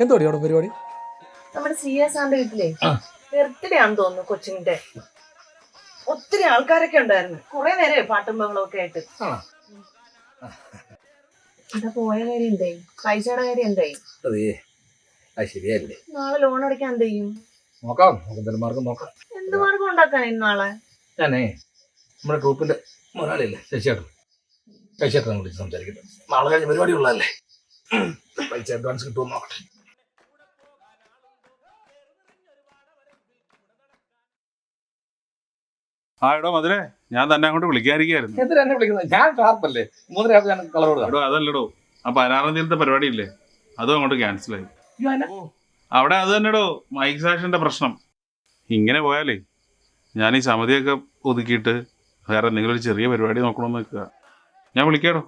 എന്തോടി അവിടെ പരിപാടി? നമ്മുടെ സി എസ് ആന്റെ വീട്ടിലെ ബർത്ത്ഡേ ആണെന്ന് തോന്നുന്നു കൊച്ചിന്റെ. ഒത്തിരി ആൾക്കാരൊക്കെ ഉണ്ടായിരുന്നു. കുറെ നേരെ പാട്ടും ഒക്കെ ആയിട്ട്. എന്താ പോയ കാര്യം എന്തായി പൈസയുടെ കാര്യം എന്തായി അതേ. അത് ശരിയല്ലേ നാളെ ലോൺ അടയ്ക്കാൻ എന്ത് ചെയ്യും? നോക്കാം. മാർഗം നോക്കാം. എന്ത് മാർഗം ഉണ്ടാക്കാൻ നാളെ? ഞാനേ നമ്മുടെ ഗ്രൂപ്പിന്റെ മുതലാളിയല്ലേ? ശശിയേട്ടൻ. ശശിയേട്ടനെ വിളിച്ച് സംസാരിക്കട്ടെ. നാളെ കഴിഞ്ഞ പരിപാടി ഉള്ളതല്ലേ? പൈസ അഡ്വാൻസ് കിട്ടുമോ നോക്കട്ടെ. ആ എടോ മധുരേ ഞാൻ തന്നെ അങ്ങോട്ട് വിളിക്കാതിരിക്കായിരുന്നു എന്തിനാ എന്നെ വിളിക്കുന്നത്? ഞാൻ ഷാർപ്പല്ലേ മൂന്നര ഞാൻ കളർ കൊടുക്കാം. എടോ അതല്ലടോ. ആ പതിനാറാം തീയതിയിലത്തെ പരിപാടി ഇല്ലേ അതും അങ്ങോട്ട് ക്യാൻസലായി അയ്യോ, എന്നെ- അവിടെ അത് തന്നെടോ മൈക്ക് സാക്ഷന്റെ പ്രശ്നം. ഇങ്ങനെ പോയാലേ ഞാൻ ഈ സമിതിയൊക്കെ ഒതുക്കിയിട്ട് വേറെ എന്തെങ്കിലും ഒരു ചെറിയ പരിപാടി നോക്കണമെന്ന് നിൽക്കുക ഞാൻ വിളിക്കാടോ.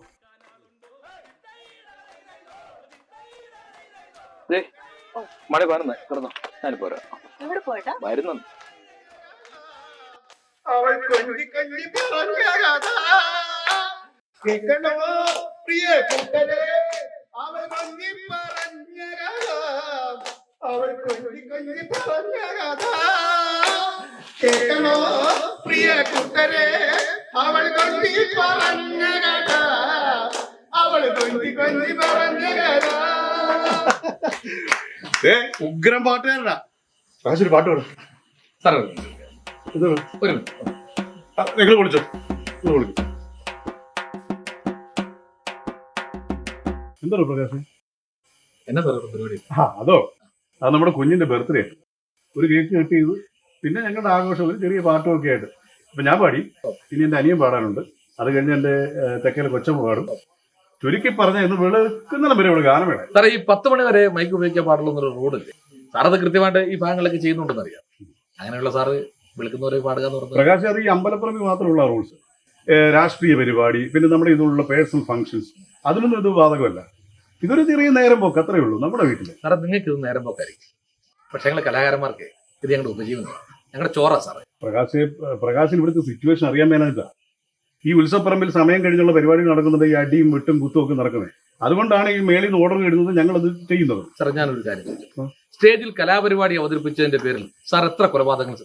മഴ പറഞ്ഞേ കിടന്നോ. ഞാൻ പോരാ എവിടെ പോയിട്ടാ വരുന്നു അവൾ കൊഞ്ചി കൊഞ്ചി പറഞ്ഞ കഥ പ്രിയ കൂട്ടരെ അവൾ കൊഞ്ചി പറഞ്ഞ അവൾ കൊഞ്ചി കൊഞ്ചി പറഞ്ഞ കഥ കേൾക്കണോ പ്രിയ കൂട്ടരെ അവൾ കൊണ്ടി പറഞ്ഞ കഥ അവൾ കൊണ്ടി കൊഞ്ചി പറഞ്ഞ കഥ ഏ ഉഗ്രം പാട്ടുകാരനാ. ഒരു പാട്ട് പാടും. സാറേ ഇത് ഒരു നിങ്ങൾ വിളിച്ചോ നിങ്ങൾ വിളിക്കും എന്താണ് പ്രകാശ് എന്നാ സാറേ പരിപാടി? ആ അതോ. അത് നമ്മുടെ കുഞ്ഞിന്റെ ബർത്ത്ഡേ. ഒരു കേക്ക് കട്ട് ചെയ്തു. പിന്നെ ഞങ്ങളുടെ ആഘോഷം ഒരു ചെറിയ പാട്ടും ഒക്കെ ആയിട്ട്. അപ്പൊ ഞാൻ പാടി. ഇനി എന്റെ അനിയൻ പാടാനുണ്ട്. അത് കഴിഞ്ഞ് എന്റെ തെക്കയിലെ കൊച്ചമ്മ പാടും. ചുരുക്കി പറഞ്ഞ ഇന്ന് വെളുക്കുന്നിടം വരെ ഇവിടെ ഗാനം വേണം. സാറേ ഈ പത്ത് മണി വരെ മൈക്ക് ഉപയോഗിക്കാൻ പാടുള്ള എന്നൊരു സാറത് സാർ കൃത്യമായിട്ട് ഈ ഭാഗങ്ങളൊക്കെ ചെയ്യുന്നുണ്ടെന്ന് അറിയാം അങ്ങനെയുള്ള സാറ് വിളിക്കുന്നവരെ പാടുക എന്ന് പറഞ്ഞാൽ പ്രകാശ് അത് ഈ അമ്പലപ്പുറമ്പിൽ മാത്രമുള്ള റൂൾസ്. രാഷ്ട്രീയ പരിപാടി പിന്നെ നമ്മുടെ ഇതിലുള്ള പേഴ്സണൽ ഫങ്ഷൻസ് അതിനൊന്നും ഇത് ബാധകമല്ല. ഇതൊരു ചെറിയ നേരം പോക്ക് അത്രേ ഉള്ളൂ നമ്മുടെ വീട്ടിൽ സാറേ നിങ്ങൾക്ക് ഇത് നേരം പോക്കായിരിക്കും. പക്ഷെ ഞങ്ങൾ കലാകാരന്മാർക്ക് ഇത് ഞങ്ങളുടെ ഉപജീവനമാണ്. ഞങ്ങളുടെ ചോറ സാറേ. പ്രകാശ് പ്രകാശിന് ഇവിടുത്തെ സിറ്റുവേഷൻ അറിയാൻ മേലാനില്ല ഈ ഉത്സവപ്പറമ്പിൽ സമയം കഴിഞ്ഞുള്ള പരിപാടി നടക്കുന്നത് ഈ അടിയും വെട്ടും കുത്തും ഒക്കെ നടക്കുന്നത്. അതുകൊണ്ടാണ് ഈ മേളിൽ നിന്ന് ഓർഡർ ഇടുന്നത് ഞങ്ങൾ അത് ചെയ്യുന്നത്. സാറേ ഞാനൊരു കാര്യം ചോദിച്ചു. സ്റ്റേജിൽ കലാപരിപാടി അവതരിപ്പിച്ചതിന്റെ പേരിൽ സാർ എത്ര കൊലപാതകങ്ങൾ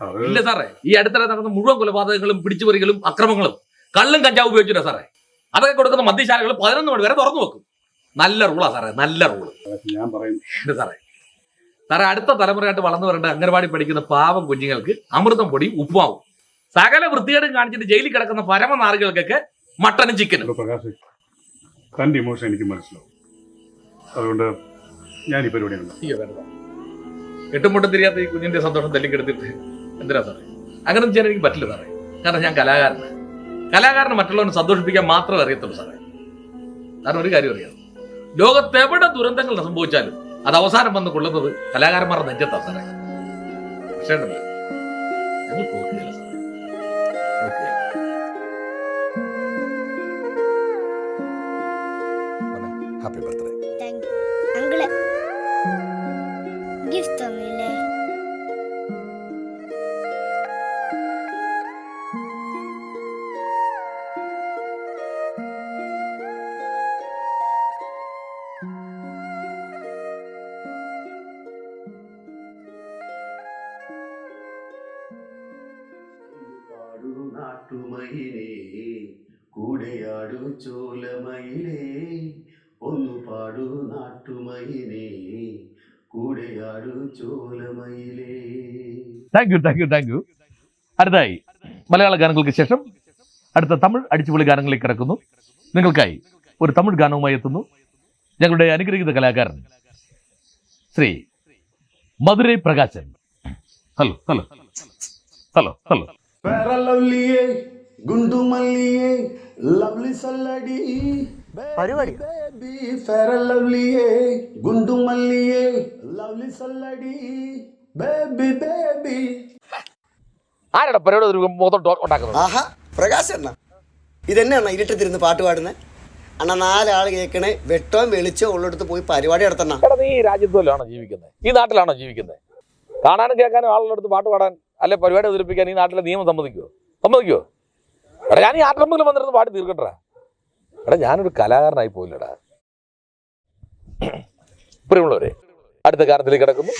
അത് ഇല്ല സാറേ. ഈ അടുത്തിടെ നടന്ന മുഴുവൻ കൊലപാതകങ്ങളും പിടിച്ചുപറികളും അക്രമങ്ങളും കള്ളും കഞ്ചാവ് ഉപയോഗിച്ചില്ല സാറേ. അതൊക്കെ കൊടുക്കുന്ന മദ്യശാലകൾ പതിനൊന്ന് മണി വരെ തുറന്നു വെക്കും. നല്ല റൂളാ സാറേ നല്ല റൂൾ. ഞാൻ പറയും. സാറേ. സാറേ അടുത്ത തലമുറയായിട്ട് വളർന്നു വരേണ്ട അംഗൻവാടി പഠിക്കുന്ന പാവം കുഞ്ഞുങ്ങൾക്ക് അമൃതം പൊടി ഉപ്പുമാവും. സകല വൃത്തികേടും കാണിച്ചിട്ട് ജയിലിൽ കിടക്കുന്ന പരമനാറികൾക്കൊക്കെ മട്ടനും ചിക്കനും. പ്രകാശ് തന്റെ ഇമോഷൻ എനിക്ക് മനസ്സിലാവും. അതുകൊണ്ട് ഞാൻ ഈ പരിപാടി അയ്യോ വേണ്ട. തിരിയാത്ത ഈ കുഞ്ഞിന്റെ സന്തോഷം തല്ലിക്കെടുത്തിട്ട് എന്തിനാ സാറേ? അങ്ങനെ ചെയ്യാൻ എനിക്ക് പറ്റില്ല സാറേ. കാരണം ഞാൻ കലാകാരനാണ് കലാകാരനെ മറ്റുള്ളവനെ സന്തോഷിപ്പിക്കാൻ മാത്രമേ അറിയത്തുള്ളൂ സാറേ. കാരണം ഒരു കാര്യം അറിയാം. ലോകത്ത് എവിടെ ദുരന്തങ്ങൾ സംഭവിച്ചാലും അത് അവസാനം വന്ന് കൊള്ളുന്നത് കലാകാരന്മാരുടെ നെഞ്ചത്താണ് സാറേ. പക്ഷേ ഞങ്ങൾ തോൽക്കുകയില്ല നാട്ടുമയിലേ കൂടെയാടു ചോലമയിലേ ഒന്നു പാടു നാട്ടുമയിലേ കൂടെയാടു ചോലമയിലേ thank you thank you thank you അടുത്തായി മലയാള ഗാനങ്ങൾക്ക് ശേഷം അടുത്ത തമിഴ് അടിച്ചുപൊളി ഗാനങ്ങളിലേക്ക് കിടക്കുന്നു. നിങ്ങൾക്കായി ഒരു തമിഴ് ഗാനവുമായി എത്തുന്നു ഞങ്ങളുടെ അനുഗ്രഹീത കലാകാരൻ Shri Madurai Prakashan. Hello hello hello hello ఫెర ഗുണ്ടുമല്ലിയേ ലവ്ലി സല്ലടി. പ്രകാശ് അണ്ണ. ഇതെന്നെ ഇരുട്ടത്തിരുന്ന് പാട്ട് പാടുന്നത് അണ്ണ നാലാൾ കേൾക്കണേ വെട്ടവും വെളിച്ചോ ഉള്ളിടത്ത് പോയി പരിപാടി നടത്തണ. ഈ രാജ്യത്തോലാണോ ജീവിക്കുന്നത് ഈ നാട്ടിലാണോ ജീവിക്കുന്നത് കാണാനും കേൾക്കാനും ആളുടെ പാട്ട് പാടാൻ അല്ലെ പരിപാടി അവതരിപ്പിക്കാൻ ഈ നാട്ടിലെ നിയമം സമ്മതിക്കുമോ സമ്മതിക്കുമോ എടാ ഞാൻ ഈ ആട്ടമ്പലം വന്നിരുന്ന് പാടി തീർക്കട്ടെ. എടാ ഞാനൊരു കലാകാരനായി പോയില്ലടാ. പ്രിയമുള്ളവരെ അടുത്ത കാലത്തിലേക്ക് കിടക്കുന്നു.